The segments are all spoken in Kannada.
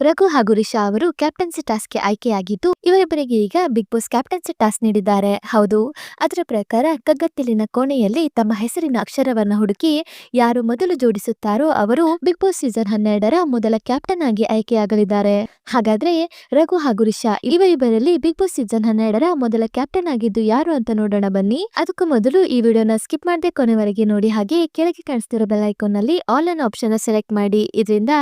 ರಘು ಹಾಗೂ ರಿಷಾ ಅವರು ಕ್ಯಾಪ್ಟನ್ಸಿ ಟಾಸ್ಕ್ಗೆ ಆಯ್ಕೆಯಾಗಿದ್ದು, ಇವರಿಬ್ಬರಿಗೆ ಈಗ ಬಿಗ್ ಬಾಸ್ ಕ್ಯಾಪ್ಟನ್ಸಿ ಟಾಸ್ಕ್ ನೀಡಿದ್ದಾರೆ. ಹೌದು, ಅದರ ಪ್ರಕಾರ ಕಗ್ಗತ್ತಿಲಿನ ಕೋಣೆಯಲ್ಲಿ ತಮ್ಮ ಹೆಸರಿನ ಅಕ್ಷರವನ್ನು ಹುಡುಕಿ ಯಾರು ಮೊದಲು ಜೋಡಿಸುತ್ತಾರೋ ಅವರು ಬಿಗ್ ಬಾಸ್ ಸೀಸನ್ ಹನ್ನೆರಡರ ಮೊದಲ ಕ್ಯಾಪ್ಟನ್ ಆಗಿ ಆಯ್ಕೆಯಾಗಲಿದ್ದಾರೆ. ಹಾಗಾದ್ರೆ ರಘು ಹಾಗೂ ರಿಷಾ ಇವರಿಬ್ಬರಲ್ಲಿ ಬಿಗ್ ಬಾಸ್ ಸೀಸನ್ ಹನ್ನೆರಡರ ಮೊದಲ ಕ್ಯಾಪ್ಟನ್ ಆಗಿದ್ದು ಯಾರು ಅಂತ ನೋಡೋಣ ಬನ್ನಿ. ಅದಕ್ಕೂ ಮೊದಲು ಈ ವಿಡಿಯೋನ ಸ್ಕಿಪ್ ಮಾಡದೆ ಕೊನೆವರೆಗೆ ನೋಡಿ ಹಾಗೆ ಕೆಳಗೆ ಕಾಣಿಸ್ತಿರೋ ಬೆಲ್ ಐಕಾನ್ನಲ್ಲಿ ಆಲ್ ಅನ್ ಆಪ್ಷನ್ ಸೆಲೆಕ್ಟ್ ಮಾಡಿ. ಇದರಿಂದ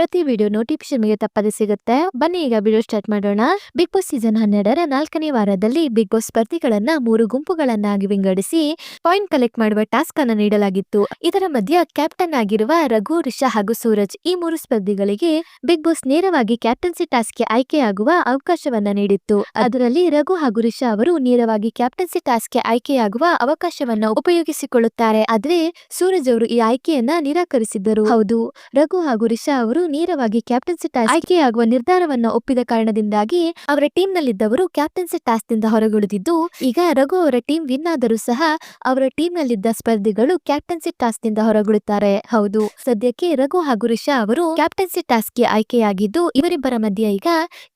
ಪ್ರತಿ ವಿಡಿಯೋ ನೋಟಿಫಿಕೇಶನ್ ನಿಮಗೆ ತಪ್ಪದೆ ಸಿಗುತ್ತೆ. ಬನ್ನಿ ಈಗ ವಿಡಿಯೋ ಸ್ಟಾರ್ಟ್ ಮಾಡೋಣ. ಬಿಗ್ ಬಾಸ್ ಸೀಸನ್ ಹನ್ನೆರಡರ ನಾಲ್ಕನೇ ವಾರದಲ್ಲಿ ಬಿಗ್ ಬಾಸ್ ಸ್ಪರ್ಧಿಗಳನ್ನ ಮೂರು ಗುಂಪುಗಳನ್ನಾಗಿ ವಿಂಗಡಿಸಿ, ಪಾಯಿಂಟ್ ಕಲೆಕ್ಟ್ ಮಾಡುವ ಟಾಸ್ಕ್ ಅನ್ನು ನೀಡಲಾಗಿತ್ತು. ಇದರ ಮಧ್ಯ ಕ್ಯಾಪ್ಟನ್ ಆಗಿರುವ ರಘು, ರಿಷಾ ಹಾಗೂ ಸೂರಜ್ ಈ ಮೂರು ಸ್ಪರ್ಧಿಗಳಿಗೆ ಬಿಗ್ ಬಾಸ್ ನೇರವಾಗಿ ಕ್ಯಾಪ್ಟನ್ಸಿ ಟಾಸ್ಕ್ಗೆ ಆಯ್ಕೆಯಾಗುವ ಅವಕಾಶವನ್ನ ನೀಡಿತ್ತು. ಅದರಲ್ಲಿ ರಘು ಹಾಗೂ ರಿಷಾ ಅವರು ನೇರವಾಗಿ ಕ್ಯಾಪ್ಟನ್ಸಿ ಟಾಸ್ಕ್ಗೆ ಆಯ್ಕೆಯಾಗುವ ಅವಕಾಶವನ್ನ ಉಪಯೋಗಿಸಿಕೊಳ್ಳುತ್ತಾರೆ. ಆದ್ರೆ ಸೂರಜ್ ಅವರು ಈ ಆಯ್ಕೆಯನ್ನ ನಿರಾಕರಿಸಿದ್ದರು. ಹೌದು, ರಘು ಹಾಗೂ ರಿಷಾ ಅವರು ನೇರವಾಗಿ ಕ್ಯಾಪ್ಟನ್ಸಿ ಟಾಸ್ಕ್ ಆಯ್ಕೆಯಾಗುವ ನಿರ್ಧಾರವನ್ನ ಒಪ್ಪಿದ ಕಾರಣದಿಂದಾಗಿ ಅವರ ಟೀಮ್ ನಲ್ಲಿದ್ದವರು ಕ್ಯಾಪ್ಟನ್ಸಿ ಟಾಸ್ಕ್ನಿಂದ ಹೊರಗುಳಿದಿದ್ದು, ಈಗ ರಘು ಅವರ ಟೀಮ್ ವಿನ್ ಆದರೂ ಸಹ ಅವರ ಟೀಮ್ ನಲ್ಲಿದ್ದ ಸ್ಪರ್ಧಿಗಳು ಕ್ಯಾಪ್ಟನ್ಸಿ ಟಾಸ್ಕ್ನಿಂದ ಹೊರಗುಳುತ್ತಾರೆ ಹೌದು, ಸದ್ಯಕ್ಕೆ ರಘು ಹಾಗೂ ರಿಷಾ ಅವರು ಕ್ಯಾಪ್ಟನ್ಸಿ ಟಾಸ್ಕ್ಗೆ ಆಯ್ಕೆಯಾಗಿದ್ದು, ಇವರಿಬ್ಬರ ಮಧ್ಯೆ ಈಗ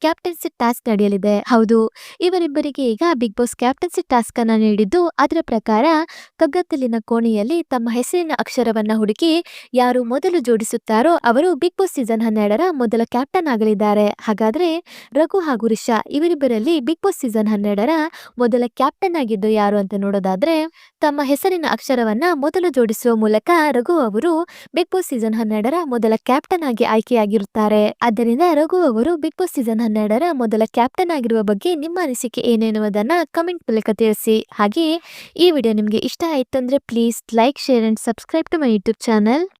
ಕ್ಯಾಪ್ಟನ್ಸಿ ಟಾಸ್ಕ್ ನಡೆಯಲಿದೆ. ಹೌದು, ಇವರಿಬ್ಬರಿಗೆ ಈಗ ಬಿಗ್ ಬಾಸ್ ಕ್ಯಾಪ್ಟನ್ಸಿ ಟಾಸ್ಕ್ ಅನ್ನ ನೀಡಿದ್ದು, ಅದರ ಪ್ರಕಾರ ಕಗ್ಗತ್ತಲಿನ ಕೋಣೆಯಲ್ಲಿ ತಮ್ಮ ಹೆಸರಿನ ಅಕ್ಷರವನ್ನ ಹುಡುಕಿ ಯಾರು ಮೊದಲು ಜೋಡಿಸುತ್ತಾರೋ ಅವರು ಬಿಗ್ ಬಾಸ್ ಸೀಸನ್ ಹನ್ನೆರಡರ ಮೊದಲ ಕ್ಯಾಪ್ಟನ್ ಆಗಲಿದ್ದಾರೆ. ಹಾಗಾದ್ರೆ ರಘು ಹಾಗೂ ರಿಷಾ ಇವರಿಬ್ಬರಲ್ಲಿ ಬಿಗ್ ಬಾಸ್ ಸೀಸನ್ ಹನ್ನೆರಡರ ಮೊದಲ ಕ್ಯಾಪ್ಟನ್ ಆಗಿದ್ದು ಯಾರು ಅಂತ ನೋಡೋದಾದ್ರೆ ತಮ್ಮ ಹೆಸರಿನ ಅಕ್ಷರವನ್ನ ಮೊದಲು ಜೋಡಿಸುವ ಮೂಲಕ ರಘು ಅವರು ಬಿಗ್ ಬಾಸ್ ಸೀಸನ್ ಹನ್ನೆರಡರ ಮೊದಲ ಕ್ಯಾಪ್ಟನ್ ಆಗಿ ಆಯ್ಕೆಯಾಗಿರುತ್ತಾರೆ. ಆದ್ದರಿಂದ ರಘು ಅವರು ಬಿಗ್ ಬಾಸ್ ಸೀಸನ್ ಹನ್ನೆರಡರ ಮೊದಲ ಕ್ಯಾಪ್ಟನ್ ಆಗಿರುವ ಬಗ್ಗೆ ನಿಮ್ಮ ಅನಿಸಿಕೆ ಏನೆನ್ನುವುದನ್ನ ಕಮೆಂಟ್ ಮೂಲಕ ತಿಳಿಸಿ. ಹಾಗೆ ಈ ವಿಡಿಯೋ ನಿಮಗೆ ಇಷ್ಟ ಆಯ್ತಂದ್ರೆ please like share and subscribe to my YouTube channel